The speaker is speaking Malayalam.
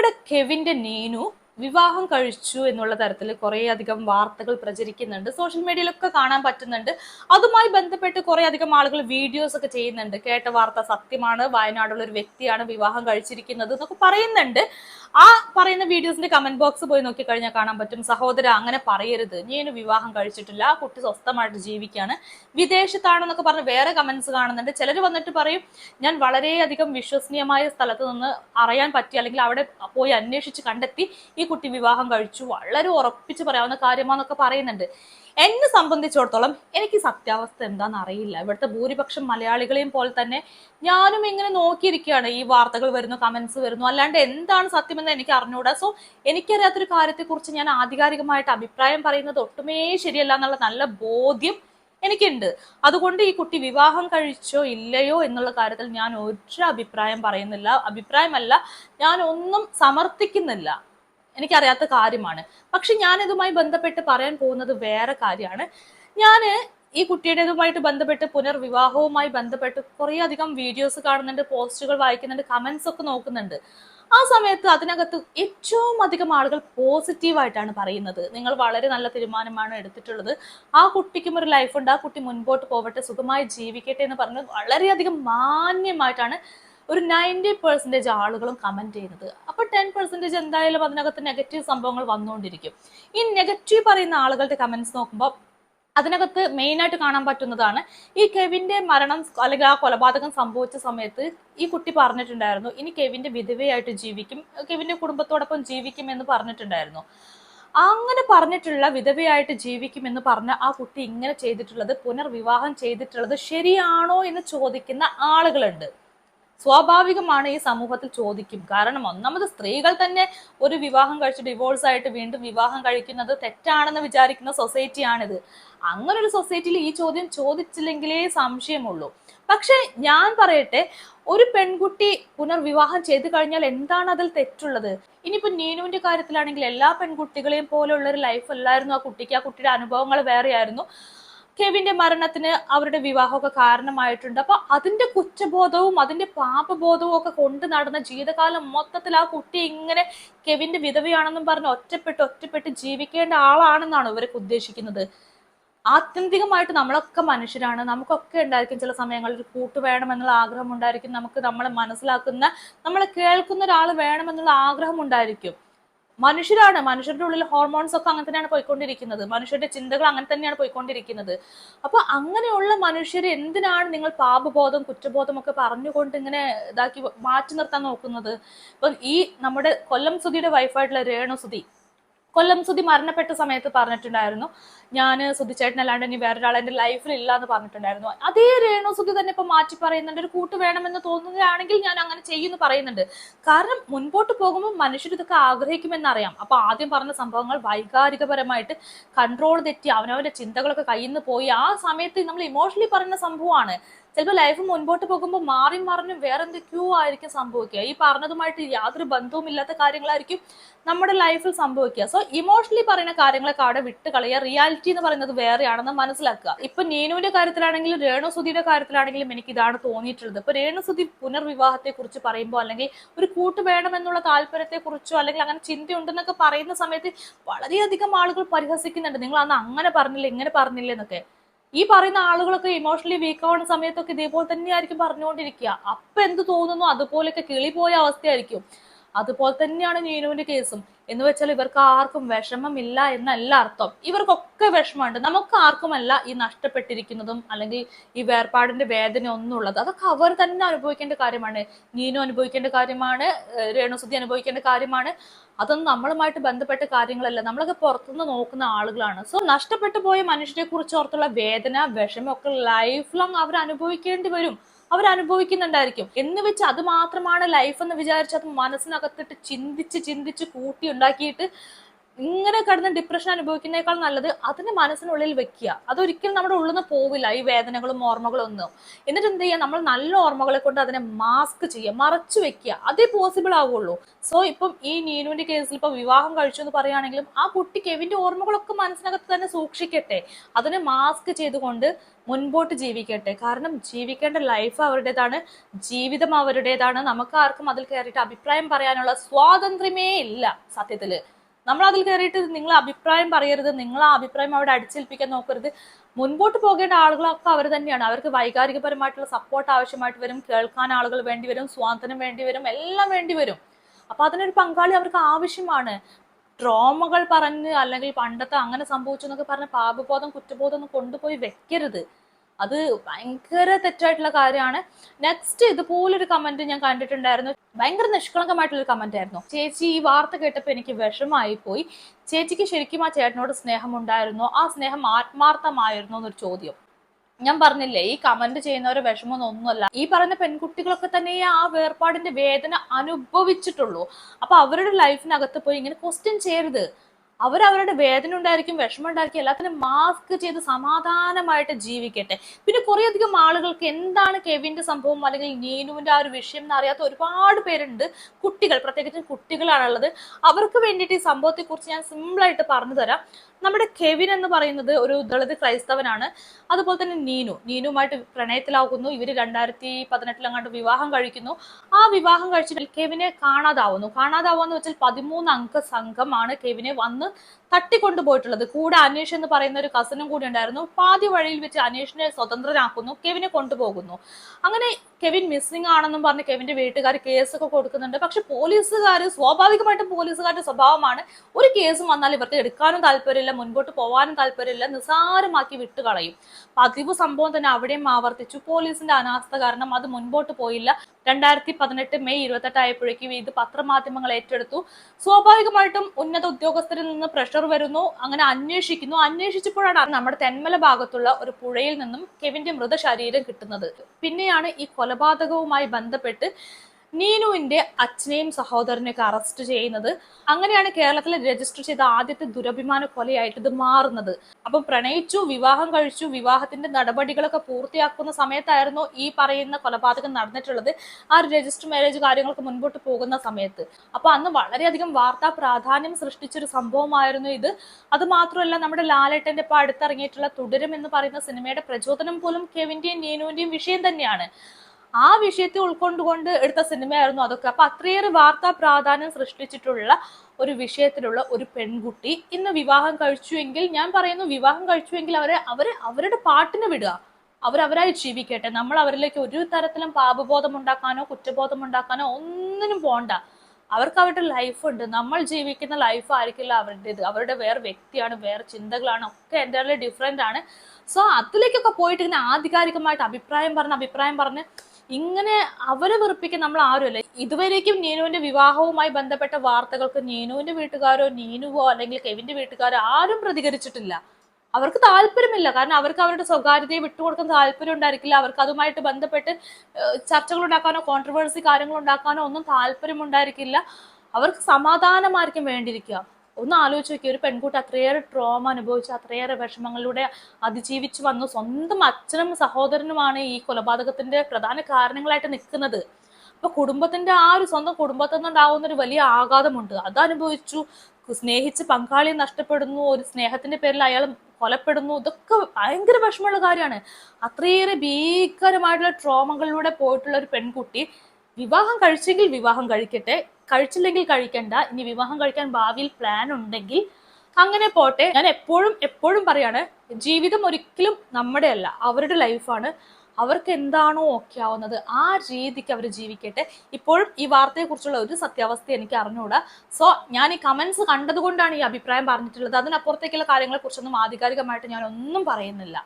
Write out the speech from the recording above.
നമ്മുടെ കെവിന്റെ നീനു വിവാഹം കഴിച്ചു എന്നുള്ള തരത്തിൽ കുറേ അധികം വാർത്തകൾ പ്രചരിക്കുന്നുണ്ട്. സോഷ്യൽ മീഡിയയിലൊക്കെ കാണാൻ പറ്റുന്നുണ്ട്. അതുമായി ബന്ധപ്പെട്ട് കുറേ അധികം ആളുകൾ വീഡിയോസ് ഒക്കെ ചെയ്യുന്നുണ്ട്. കേട്ട വാർത്ത സത്യമാണ്. വയനാടുള്ള ഒരു വ്യക്തിയാണ് വിവാഹം കഴിച്ചിരിക്കുന്നത് എന്നൊക്കെ പറയുന്നുണ്ട്. ആ പറയുന്ന വീഡിയോസിന്റെ കമന്റ് ബോക്സ് പോയി നോക്കി കഴിഞ്ഞാൽ കാണാൻ പറ്റും. സഹോദര അങ്ങനെ പറയരുത്. ഞാൻ വിവാഹം കഴിച്ചിട്ടില്ല. ആ കുട്ടി സ്വസ്ഥമായിട്ട് ജീവിക്കുകയാണ് വിദേശത്താണെന്നൊക്കെ പറഞ്ഞ് വേറെ കമന്റ്സ് കാണുന്നുണ്ട്. ചിലർ വന്നിട്ട് പറയും ഞാൻ വളരെയധികം വിശ്വസനീയമായ സ്ഥലത്ത് നിന്ന് അറിയാൻ പറ്റി അല്ലെങ്കിൽ അവിടെ പോയി അന്വേഷിച്ച് കണ്ടെത്തി ഈ കുട്ടി വിവാഹം കഴിച്ചു. വളരെ ഉറപ്പിച്ച് പറയാവുന്ന കാര്യമാണെന്നൊക്കെ പറയുന്നുണ്ട്. എന്നെ സംബന്ധിച്ചിടത്തോളം എനിക്ക് സത്യാവസ്ഥ എന്താണെന്ന് അറിയില്ല. ഇവിടുത്തെ ഭൂരിപക്ഷം മലയാളികളെയും പോലെ തന്നെ ഞാനും ഇങ്ങനെ നോക്കിയിരിക്കുകയാണ്. ഈ വാർത്തകൾ വരുന്നു കമന്റ്സ് വരുന്നു. അല്ലാണ്ട് എന്താണ് സത്യമെന്ന് എനിക്ക് അറിഞ്ഞുകൂടാ സോ എനിക്കറിയാത്തൊരു കാര്യത്തെക്കുറിച്ച് ഞാൻ ആധികാരികമായിട്ട് അഭിപ്രായം പറയുന്നത് ഒട്ടുമേ ശരിയല്ല എന്നുള്ള നല്ല ബോധ്യം എനിക്കുണ്ട്. അതുകൊണ്ട് ഈ കുട്ടി വിവാഹം കഴിച്ചോ ഇല്ലയോ എന്നുള്ള കാര്യത്തിൽ ഞാൻ ഒരു അഭിപ്രായം പറയുന്നില്ല. അഭിപ്രായമല്ല ഞാൻ ഒന്നും സമർത്ഥിക്കുന്നില്ല. എനിക്കറിയാത്ത കാര്യമാണ്. പക്ഷെ ഞാൻ ഇതുമായി ബന്ധപ്പെട്ട് പറയാൻ പോകുന്നത് വേറെ കാര്യമാണ്. ഞാൻ ഈ കുട്ടിയുടേതുമായിട്ട് ബന്ധപ്പെട്ട് പുനർവിവാഹവുമായി ബന്ധപ്പെട്ട് കുറേ അധികം വീഡിയോസ് കാണുന്നുണ്ട് പോസ്റ്റുകൾ വായിക്കുന്നുണ്ട് കമന്റ്സ് ഒക്കെ നോക്കുന്നുണ്ട്. ആ സമയത്ത് അതിനകത്ത് ഏറ്റവും അധികം ആളുകൾ പോസിറ്റീവായിട്ടാണ് പറയുന്നത്. നിങ്ങൾ വളരെ നല്ല തീരുമാനമാണ് എടുത്തിട്ടുള്ളത്. ആ കുട്ടിക്കും ഒരു ലൈഫുണ്ട് ആ കുട്ടി മുൻപോട്ട് പോവട്ടെ സുഖമായി ജീവിക്കട്ടെ എന്ന് പറഞ്ഞ് വളരെയധികം മാന്യമായിട്ടാണ് ഒരു നയന്റി പെർസെന്റേജ് ആളുകളും കമന്റ് ചെയ്യുന്നത്. അപ്പോൾ ടെൻ പെർസെന്റേജ് എന്തായാലും അതിനകത്ത് നെഗറ്റീവ് സംഭവങ്ങൾ വന്നുകൊണ്ടിരിക്കും. ഈ നെഗറ്റീവ് പറയുന്ന ആളുകളുടെ കമന്റ്സ് നോക്കുമ്പോൾ അതിനകത്ത് മെയിൻ ആയിട്ട് കാണാൻ പറ്റുന്നതാണ് ഈ കെവിന്റെ മരണം അല്ലെങ്കിൽ ആ കൊലപാതകം സംഭവിച്ച സമയത്ത് ഈ കുട്ടി പറഞ്ഞിട്ടുണ്ടായിരുന്നു ഇനി കെവിന്റെ വിധവയായിട്ട് ജീവിക്കും കെവിന്റെ കുടുംബത്തോടൊപ്പം ജീവിക്കും എന്ന് പറഞ്ഞിട്ടുണ്ടായിരുന്നു. അങ്ങനെ പറഞ്ഞിട്ടുള്ള വിധവയായിട്ട് ജീവിക്കും എന്ന് പറഞ്ഞ ആ കുട്ടി ഇങ്ങനെ ചെയ്തിട്ടുള്ളത് പുനർവിവാഹം ചെയ്തിട്ടുള്ളത് ശരിയാണോ എന്ന് ചോദിക്കുന്ന ആളുകളുണ്ട്. സ്വാഭാവികമാണ് ഈ സമൂഹത്തിൽ ചോദിക്കും. കാരണം ഒന്നാമത് സ്ത്രീകൾ തന്നെ ഒരു വിവാഹം കഴിച്ച് ഡിവോഴ്സ് ആയിട്ട് വീണ്ടും വിവാഹം കഴിക്കുന്നത് തെറ്റാണെന്ന് വിചാരിക്കുന്ന സൊസൈറ്റിയാണിത്. അങ്ങനെ ഒരു സൊസൈറ്റിയിൽ ഈ ചോദ്യം ചോദിച്ചില്ലെങ്കിലേ സംശയമുള്ളൂ. പക്ഷെ ഞാൻ പറയട്ടെ ഒരു പെൺകുട്ടി പുനർവിവാഹം ചെയ്തു കഴിഞ്ഞാൽ എന്താണ് അതിൽ തെറ്റുള്ളത്? ഇനിയിപ്പോ നീനുവിന്റെ കാര്യത്തിലാണെങ്കിൽ എല്ലാ പെൺകുട്ടികളെയും പോലെയുള്ള ഒരു ലൈഫ് അല്ലായിരുന്നു ആ കുട്ടിക്ക്. ആ കുട്ടിയുടെ അനുഭവങ്ങൾ വേറെയായിരുന്നു. കെവിന്റെ മരണത്തിന് അവരുടെ വിവാഹമൊക്കെ കാരണമായിട്ടുണ്ട്. അപ്പൊ അതിന്റെ കുറ്റബോധവും അതിന്റെ പാപബോധവും ഒക്കെ കൊണ്ട് നടന്ന ജീവിതകാലം മൊത്തത്തിൽ ആ കുട്ടി ഇങ്ങനെ കെവിന്റെ വിധവയാണെന്നും പറഞ്ഞ് ഒറ്റപ്പെട്ട് ഒറ്റപ്പെട്ട് ജീവിക്കേണ്ട ആളാണെന്നാണ് ഇവരൊക്കെ ഉദ്ദേശിക്കുന്നത്? ആത്യന്തികമായിട്ട് നമ്മളൊക്കെ മനുഷ്യരാണ്. നമുക്കൊക്കെ ഉണ്ടായിരിക്കും ചില സമയങ്ങളിൽ കൂട്ടു വേണമെന്നുള്ള ആഗ്രഹം ഉണ്ടായിരിക്കും. നമുക്ക് നമ്മളെ മനസ്സിലാക്കുന്ന നമ്മളെ കേൾക്കുന്ന ഒരാൾ വേണമെന്നുള്ള ആഗ്രഹം ഉണ്ടായിരിക്കും. മനുഷ്യരാണ്. മനുഷ്യരുടെ ഉള്ളിൽ ഹോർമോൺസ് ഒക്കെ അങ്ങനെ തന്നെയാണ് പോയിക്കൊണ്ടിരിക്കുന്നത്. മനുഷ്യരുടെ ചിന്തകൾ അങ്ങനെ തന്നെയാണ് പോയിക്കൊണ്ടിരിക്കുന്നത്. അപ്പൊ അങ്ങനെയുള്ള മനുഷ്യർ എന്തിനാണ് നിങ്ങൾ പാപബോധം കുറ്റബോധം ഒക്കെ പറഞ്ഞുകൊണ്ട് ഇങ്ങനെ ഇതാക്കി മാറ്റി നിർത്താൻ നോക്കുന്നത്? ഇപ്പൊ ഈ നമ്മുടെ കൊല്ലം സുധിയുടെ വൈഫായിട്ടുള്ള രേണു സുധി കൊല്ലം സുധി മരണപ്പെട്ട സമയത്ത് പറഞ്ഞിട്ടുണ്ടായിരുന്നു. ഞാൻ സുധിച്ചേട്ടൻ അല്ലാണ്ട് ഇനി വേറൊരാൾ എന്റെ ലൈഫിൽ ഇല്ല എന്ന് പറഞ്ഞിട്ടുണ്ടായിരുന്നു. അതേ രേണു സുധി തന്നെ ഇപ്പൊ മാറ്റി പറയുന്നുണ്ട്. ഒരു കൂട്ട് വേണമെന്ന് തോന്നുകയാണെങ്കിൽ ഞാൻ അങ്ങനെ ചെയ്യുമെന്ന് പറയുന്നുണ്ട്. കാരണം മുൻപോട്ട് പോകുമ്പോൾ മനുഷ്യർ ഇതൊക്കെ ആഗ്രഹിക്കുമെന്നറിയാം. അപ്പൊ ആദ്യം പറഞ്ഞ സംഭവങ്ങൾ വൈകാരികപരമായിട്ട് കൺട്രോൾ തെറ്റി അവനവന്റെ ചിന്തകളൊക്കെ കയ്യിൽ നിന്ന് പോയി. ആ സമയത്ത് നമ്മൾ ഇമോഷണലി പറയുന്ന സംഭവമാണ്. ചിലപ്പോൾ ലൈഫ് മുൻപോട്ട് പോകുമ്പോൾ മാറി മറിഞ്ഞും വേറെ എന്തൊക്കെയോ ആയിരിക്കും സംഭവിക്കുക. ഈ പറഞ്ഞതുമായിട്ട് യാതൊരു ബന്ധവും ഇല്ലാത്ത കാര്യങ്ങളായിരിക്കും നമ്മുടെ ലൈഫിൽ സംഭവിക്കുക. സോ ഇമോഷണലി പറയുന്ന കാര്യങ്ങളൊക്കെ അവിടെ വിട്ട് കളയുക. റിയാലിറ്റി എന്ന് പറയുന്നത് വേറെയാണെന്ന് മനസ്സിലാക്കുക. ഇപ്പൊ നീനുവിന്റെ കാര്യത്തിലാണെങ്കിലും രേണുസുതിയുടെ കാര്യത്തിലാണെങ്കിലും എനിക്ക് ഇതാണ് തോന്നിയിട്ടുള്ളത്. ഇപ്പൊ രേണുസുതി പുനർവിവാഹത്തെ കുറിച്ച് പറയുമ്പോൾ അല്ലെങ്കിൽ ഒരു കൂട്ട് വേണമെന്നുള്ള താല്പര്യത്തെ കുറിച്ചോ അല്ലെങ്കിൽ അങ്ങനെ ചിന്തയുണ്ടെന്നൊക്കെ പറയുന്ന സമയത്ത് വളരെയധികം ആളുകൾ പരിഹസിക്കുന്നുണ്ട്. നിങ്ങൾ അന്ന് അങ്ങനെ പറഞ്ഞില്ല ഇങ്ങനെ പറഞ്ഞില്ല എന്നൊക്കെ. ഈ പറയുന്ന ആളുകളൊക്കെ ഇമോഷണലി വീക്ക് ആവുന്ന സമയത്തൊക്കെ ഇതേപോലെ തന്നെയായിരിക്കും പറഞ്ഞുകൊണ്ടിരിക്കുക. അപ്പൊ എന്ത് തോന്നുന്നു? അതുപോലെയൊക്കെ കിളിപോയ അവസ്ഥയായിരിക്കും. അതുപോലെ തന്നെയാണ് നീനുവിന്റെ കേസും. എന്ന് വെച്ചാൽ ഇവർക്ക് ആർക്കും വിഷമമില്ല എന്നല്ല അർത്ഥം. ഇവർക്കൊക്കെ വിഷമമുണ്ട്. നമുക്ക് ആർക്കുമല്ല ഈ നഷ്ടപ്പെട്ടിരിക്കുന്നതും അല്ലെങ്കിൽ ഈ വേർപാടിന്റെ വേദന ഒന്നും ഉള്ളത് അതൊക്കെ അവർ തന്നെ അനുഭവിക്കേണ്ട കാര്യമാണ്. നീനു അനുഭവിക്കേണ്ട കാര്യമാണ്. രേണുസുദ്ധി അനുഭവിക്കേണ്ട കാര്യമാണ്. അതൊന്നും നമ്മളുമായിട്ട് ബന്ധപ്പെട്ട കാര്യങ്ങളല്ല. നമ്മളൊക്കെ പുറത്തുനിന്ന് നോക്കുന്ന ആളുകളാണ്. സോ നഷ്ടപ്പെട്ടു പോയ മനുഷ്യരെ കുറിച്ച് ഓർത്തുള്ള വേദന വിഷമം ഒക്കെ ലൈഫ് ലോങ് അവർ അനുഭവിക്കേണ്ടി വരും. അവർ അനുഭവിക്കുന്നുണ്ടായിരിക്കും എന്ന് വെച്ച് അത് മാത്രമാണ് ലൈഫ് എന്ന് വിചാരിച്ച് അത് മനസ്സിനകത്തിട്ട് ചിന്തിച്ച് ചിന്തിച്ച് കൂട്ടി ഉണ്ടാക്കിയിട്ട് ഇങ്ങനെ കിടന്ന് ഡിപ്രഷൻ അനുഭവിക്കുന്നേക്കാൾ നല്ലത് അതിന് മനസ്സിനുള്ളിൽ വെക്കുക. അതൊരിക്കലും നമ്മുടെ ഉള്ളിൽ നിന്ന് പോവില്ല ഈ വേദനകളും ഓർമ്മകളും ഒന്നും. എന്നിട്ട് എന്ത് ചെയ്യുക? നമ്മൾ നല്ല ഓർമ്മകളെ കൊണ്ട് അതിനെ മാസ്ക് ചെയ്യുക മറച്ചു വെക്കുക. അതേ പോസിബിൾ ആവുള്ളൂ. സോ ഇപ്പം ഈ നീനുവിന്റെ കേസിൽ ഇപ്പൊ വിവാഹം കഴിച്ചു എന്ന് പറയുകയാണെങ്കിലും ആ കുട്ടി കെവിന്റെ ഓർമ്മകളൊക്കെ മനസ്സിനകത്ത് തന്നെ സൂക്ഷിക്കട്ടെ. അതിനെ മാസ്ക് ചെയ്തുകൊണ്ട് മുൻപോട്ട് ജീവിക്കട്ടെ. കാരണം ജീവിക്കേണ്ട ലൈഫ് അവരുടേതാണ് ജീവിതം അവരുടേതാണ്. നമുക്ക് ആർക്കും അതിൽ കയറിയിട്ട് അഭിപ്രായം പറയാനുള്ള സ്വാതന്ത്ര്യമേ ഇല്ല സത്യത്തിൽ. നമ്മൾ അതിൽ കയറിയിട്ട് നിങ്ങൾ അഭിപ്രായം പറയരുത് നിങ്ങൾ ആ അഭിപ്രായം അവിടെ അടിച്ചേൽപ്പിക്കാൻ നോക്കരുത്. മുൻപോട്ട് പോകേണ്ട ആളുകളൊക്കെ അവർ തന്നെയാണ്. അവർക്ക് വൈകാരികപരമായിട്ടുള്ള സപ്പോർട്ട് ആവശ്യമായിട്ട് വരും കേൾക്കാൻ ആളുകൾ വേണ്ടി വരും സ്വാതന്ത്ര്യം വേണ്ടി വരും എല്ലാം വേണ്ടി വരും. അപ്പൊ അതിനൊരു പങ്കാളി അവർക്ക് ആവശ്യമാണ്. ട്രോമകൾ പറഞ്ഞ് അല്ലെങ്കിൽ പണ്ടത്തെ അങ്ങനെ സംഭവിച്ചു എന്നൊക്കെ പറഞ്ഞ് പാപബോധം കുറ്റബോധം ഒന്നും കൊണ്ടുപോയി വെക്കരുത്. അത് ഭയങ്കര തെറ്റായിട്ടുള്ള കാര്യമാണ്. നെക്സ്റ്റ് ഇതുപോലൊരു കമന്റ് ഞാൻ കണ്ടിട്ടുണ്ടായിരുന്നു. ഭയങ്കര നിഷ്കളങ്കമായിട്ടുള്ള കമന്റ് ആയിരുന്നു. ചേച്ചി ഈ വാർത്ത കേട്ടപ്പോൾ എനിക്ക് വിഷമായി പോയി. ചേച്ചിക്ക് ശരിക്കും ആ ചേട്ടനോട് സ്നേഹം ഉണ്ടായിരുന്നോ ആ സ്നേഹം ആത്മാർത്ഥമായിരുന്നോ എന്നൊരു ചോദ്യം. ഞാൻ പറഞ്ഞില്ലേ ഈ കമന്റ് ചെയ്യുന്നവരെ വിഷമമൊന്നുമല്ല. ഈ പറഞ്ഞ പെൺകുട്ടികളൊക്കെ തന്നെ ആ വേർപാടിന്റെ വേദന അനുഭവിച്ചിട്ടുള്ളൂ. അപ്പൊ അവരുടെ ലൈഫിനകത്ത് പോയി ഇങ്ങനെ ക്വസ്റ്റ്യൻ ചെയ്യരുത്. അവരവരുടെ വേദന ഉണ്ടായിരിക്കും വിഷമം ഉണ്ടായിരിക്കും എല്ലാത്തിനും മാസ്ക് ചെയ്ത് സമാധാനമായിട്ട് ജീവിക്കട്ടെ. പിന്നെ കുറെ അധികം ആളുകൾക്ക് എന്താണ് കെവിന്റെ സംഭവം അല്ലെങ്കിൽ നീനുവിന്റെ ആ ഒരു വിഷയം എന്ന് അറിയാത്ത ഒരുപാട് പേരുണ്ട്. കുട്ടികൾ പ്രത്യേകിച്ച് കുട്ടികളാണുള്ളത്. അവർക്ക് വേണ്ടിയിട്ട് ഈ സംഭവത്തെ കുറിച്ച് ഞാൻ സിമ്പിൾ ആയിട്ട് പറഞ്ഞു തരാം. നമ്മുടെ കെവിൻ എന്ന് പറയുന്നത് ഒരു ദളിത് ക്രൈസ്തവനാണ്. അതുപോലെ തന്നെ നീനു. നീനുമായിട്ട് പ്രണയത്തിലാകുന്നു ഇവർ രണ്ടായിരത്തി പതിനെട്ടിലങ്ങാണ്ട് വിവാഹം കഴിക്കുന്നു. ആ വിവാഹം കഴിച്ചിട്ട് കെവിനെ കാണാതാവുന്നു. കാണാതാവുക എന്ന് വെച്ചാൽ പതിമൂന്ന് അംഗ സംഘമാണ് കെവിനെ വന്ന് തട്ടിക്കൊണ്ടുപോയിട്ടുള്ളത്. കൂടെ അനീഷ് എന്ന് പറയുന്ന ഒരു കസനും കൂടി ഉണ്ടായിരുന്നു. പാതി വഴിയിൽ വെച്ച് അനീഷിനെ സ്വതന്ത്രനാക്കുന്നു. കെവിനെ കൊണ്ടുപോകുന്നു. അങ്ങനെ കെവിൻ മിസ്സിംഗ് ആണെന്നും പറഞ്ഞ് കെവിന്റെ വീട്ടുകാർ കേസൊക്കെ കൊടുക്കുന്നുണ്ട്. പക്ഷെ പോലീസുകാർ സ്വാഭാവികമായിട്ടും പോലീസുകാരുടെ സ്വഭാവമാണ്. ഒരു കേസും വന്നാൽ ഇവർക്ക് എടുക്കാനും താല്പര്യമില്ല മുൻപോട്ട് പോകാനും താല്പര്യമില്ല നിസാരമാക്കി വിട്ടുകളയും. പതിവ് സംഭവം തന്നെ അവിടെയും ആവർത്തിച്ചു. പോലീസിന്റെ അനാസ്ഥ കാരണം അത് മുൻപോട്ട് പോയില്ല. രണ്ടായിരത്തി പതിനെട്ട് മെയ് ഇരുപത്തെട്ട് ആയപ്പോഴേക്കും ഇത് പത്രമാധ്യമങ്ങൾ ഏറ്റെടുത്തു. സ്വാഭാവികമായിട്ടും ഉന്നത ഉദ്യോഗസ്ഥരിൽ നിന്ന് പ്രഷർ വരുന്നു അങ്ങനെ അന്വേഷിക്കുന്നു. അന്വേഷിച്ചപ്പോഴാണ് നമ്മുടെ തെന്മല ഭാഗത്തുള്ള ഒരു പുഴയിൽ നിന്നും കെവിന്റെ മൃതശരീരം കിട്ടുന്നത്. പിന്നെയാണ് ഈ കൊലപാതകവുമായി ബന്ധപ്പെട്ട് നീനുവിന്റെ അച്ഛനെയും സഹോദരനെയൊക്കെ അറസ്റ്റ് ചെയ്യുന്നത് അങ്ങനെയാണ് കേരളത്തിൽ രജിസ്റ്റർ ചെയ്ത ആദ്യത്തെ ദുരഭിമാന കൊലയായിട്ട് ഇത് മാറുന്നത്. അപ്പം പ്രണയിച്ചു വിവാഹം കഴിച്ചു വിവാഹത്തിന്റെ നടപടികളൊക്കെ പൂർത്തിയാക്കുന്ന സമയത്തായിരുന്നു ഈ പറയുന്ന കൊലപാതകം നടന്നിട്ടുള്ളത്. ആ രജിസ്റ്റർ മാരേജ് കാര്യങ്ങൾക്ക് മുൻപോട്ട് പോകുന്ന സമയത്ത്. അപ്പൊ അന്ന് വളരെയധികം വാർത്താ പ്രാധാന്യം സൃഷ്ടിച്ചൊരു സംഭവമായിരുന്നു ഇത്. അത് മാത്രമല്ല നമ്മുടെ ലാലേട്ടന്റെ ഇപ്പൊ അടുത്തിറങ്ങിയിട്ടുള്ള തുടരും എന്ന് പറയുന്ന സിനിമയുടെ പ്രചോദനം പോലും കെവിന്റെയും നീനുവിന്റെയും വിഷയം തന്നെയാണ്. ആ വിഷയത്തെ ഉൾക്കൊണ്ടുകൊണ്ട് എടുത്ത സിനിമയായിരുന്നു അതൊക്കെ. അപ്പൊ അത്രയേറെ വാർത്താ പ്രാധാന്യം സൃഷ്ടിച്ചിട്ടുള്ള ഒരു വിഷയത്തിലുള്ള ഒരു പെൺകുട്ടി ഇന്ന് വിവാഹം കഴിച്ചുവെങ്കിൽ ഞാൻ പറയുന്നു വിവാഹം കഴിച്ചുവെങ്കിൽ അവരെ അവരെ അവരുടെ പാട്ടിന് വിടുക. അവരവരായി ജീവിക്കട്ടെ. നമ്മൾ അവരിലേക്ക് ഒരു തരത്തിലും പാപബോധം ഉണ്ടാക്കാനോ കുറ്റബോധം ഉണ്ടാക്കാനോ ഒന്നിനും പോണ്ട. അവർക്ക് അവരുടെ ലൈഫ് ഉണ്ട്. നമ്മൾ ജീവിക്കുന്ന ലൈഫ് ആയിരിക്കില്ല അവരുടേത്. അവരുടെ വേറെ വ്യക്തിയാണ് വേറെ ചിന്തകളാണ് ഒക്കെ എന്റെ ഡിഫറെന്റ് ആണ്. സോ അതിലേക്കൊക്കെ പോയിട്ട് ഇങ്ങനെ ആധികാരികമായിട്ട് അഭിപ്രായം പറഞ്ഞ് അഭിപ്രായം പറഞ്ഞ് ഇങ്ങനെ അവരെ വെറുപ്പിക്കാൻ നമ്മൾ ആരുമല്ല ഇതുവരേക്കും നീനുവിന്റെ വിവാഹവുമായി ബന്ധപ്പെട്ട വാർത്തകൾക്ക് നീനുവിന്റെ വീട്ടുകാരോ നീനുവോ അല്ലെങ്കിൽ കെവിന്റെ വീട്ടുകാരോ ആരും പ്രതികരിച്ചിട്ടില്ല. അവർക്ക് താല്പര്യമില്ല. കാരണം അവർക്ക് അവരുടെ സ്വകാര്യതയെ വിട്ടുകൊടുക്കാൻ താല്പര്യം ഉണ്ടായിരിക്കില്ല. അവർക്ക് അതുമായിട്ട് ബന്ധപ്പെട്ട് ചർച്ചകൾ ഉണ്ടാക്കാനോ കോൺട്രവേഴ്സി കാര്യങ്ങൾ ഉണ്ടാക്കാനോ ഒന്നും താല്പര്യം ഉണ്ടായിരിക്കില്ല. അവർക്ക് സമാധാനമായിരിക്കും വേണ്ടിയിരിക്കുക. ഒന്ന് ആലോചിച്ച് നോക്കി ഒരു പെൺകുട്ടി അത്രയേറെ ട്രോമ അനുഭവിച്ച് അത്രയേറെ വിഷമങ്ങളിലൂടെ അതിജീവിച്ച് വന്നു. സ്വന്തം അച്ഛനും സഹോദരനുമാണ് ഈ കൊലപാതകത്തിന്റെ പ്രധാന കാരണങ്ങളായിട്ട് നിൽക്കുന്നത്. അപ്പൊ കുടുംബത്തിന്റെ ആ ഒരു സ്വന്തം കുടുംബത്തിൽ നിന്നുണ്ടാവുന്ന ഒരു വലിയ ആഘാതമുണ്ട്. അത് അനുഭവിച്ചു സ്നേഹിച്ച് പങ്കാളിയെ നഷ്ടപ്പെടുന്നു ഒരു സ്നേഹത്തിന്റെ പേരിൽ അയാൾ കൊലപ്പെടുന്നു. ഇതൊക്കെ ഭയങ്കര വിഷമമുള്ള കാര്യമാണ്. അത്രയേറെ ഭീകരമായിട്ടുള്ള ട്രോമകളിലൂടെ പോയിട്ടുള്ള ഒരു പെൺകുട്ടി വിവാഹം കഴിച്ചെങ്കിൽ വിവാഹം കഴിക്കട്ടെ കഴിച്ചില്ലെങ്കിൽ കഴിക്കണ്ട ഇനി വിവാഹം കഴിക്കാൻ ഭാവിയിൽ പ്ലാൻ ഉണ്ടെങ്കിൽ അങ്ങനെ പോട്ടെ. ഞാൻ എപ്പോഴും എപ്പോഴും പറയാണ് ജീവിതം ഒരിക്കലും നമ്മുടെ അല്ല അവരുടെ ലൈഫാണ് അവർക്ക് എന്താണോ ഓക്കെ ആവുന്നത് ആ രീതിക്ക് അവർ ജീവിക്കട്ടെ. ഇപ്പോഴും ഈ വാർത്തയെക്കുറിച്ചുള്ള ഒരു സത്യാവസ്ഥ എനിക്ക് അറിഞ്ഞുകൂടാ സോ ഞാൻ ഈ കമൻസ് കണ്ടതുകൊണ്ടാണ് ഈ അഭിപ്രായം പറഞ്ഞിട്ടുള്ളത്. അതിനപ്പുറത്തേക്കുള്ള കാര്യങ്ങളെക്കുറിച്ചൊന്നും ആധികാരികമായിട്ട് ഞാൻ ഒന്നും പറയുന്നില്ല.